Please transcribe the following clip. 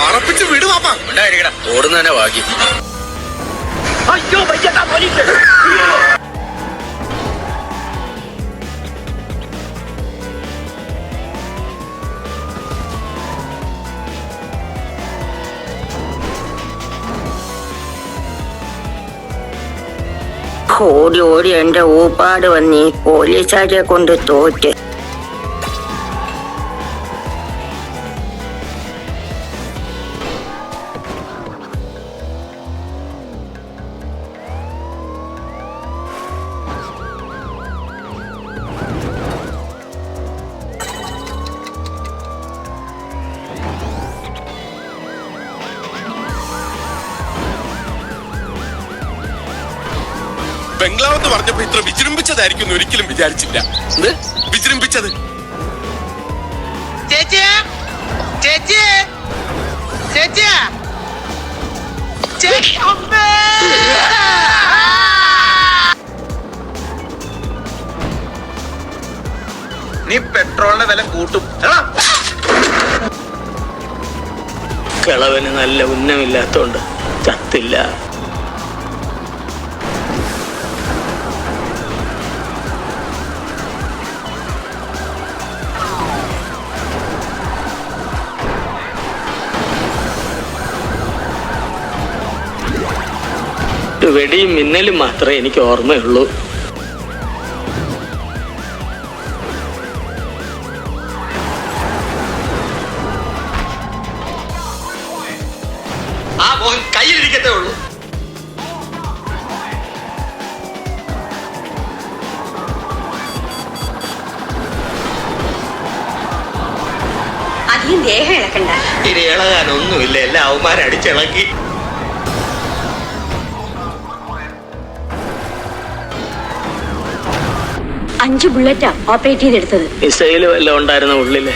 പറപ്പിച്ച് വിട് പാപ്പാ ഉണ്ടായിരിക്കട ഓടുന്നതന്നെ ഭാഗ്യം. ഓടി ഓടി എന്റെ ഊപ്പാട് വന്നി പോലീസുകാരെ കൊണ്ട് തോറ്റ്. ബംഗ്ലാവെന്ന് പറഞ്ഞപ്പോ ഇത്ര വിജൃംഭിച്ചതായിരിക്കും എന്ന് ഒരിക്കലും വിചാരിച്ചില്ല. എന്ത്? വിജൃംഭിച്ചത്? നീ പെട്രോളിന്റെ വില കൂട്ടും. എടാ. കിളവന് നല്ല ഉന്നമില്ലാത്തോണ്ട് ചത്തില്ല. വെടിയും മിന്നലും മാത്രമേ എനിക്ക് ഓർമ്മയുള്ളൂ. ആ മോഹൻ കയ്യിലിരിക്കത്തേ ഉള്ളൂ. അധികം ദേഹം ഇളക്കണ്ട. ഇനി ഇളകാനൊന്നുമില്ല. എല്ലാം അവന്മാരടിച്ചിളക്കി അഞ്ച് ബുള്ളറ്റാ ഓപ്പറേറ്റ് ചെയ്തെടുത്തത്. മിസൈലും എല്ലാം ഉണ്ടായിരുന്ന ഉള്ളിൽ?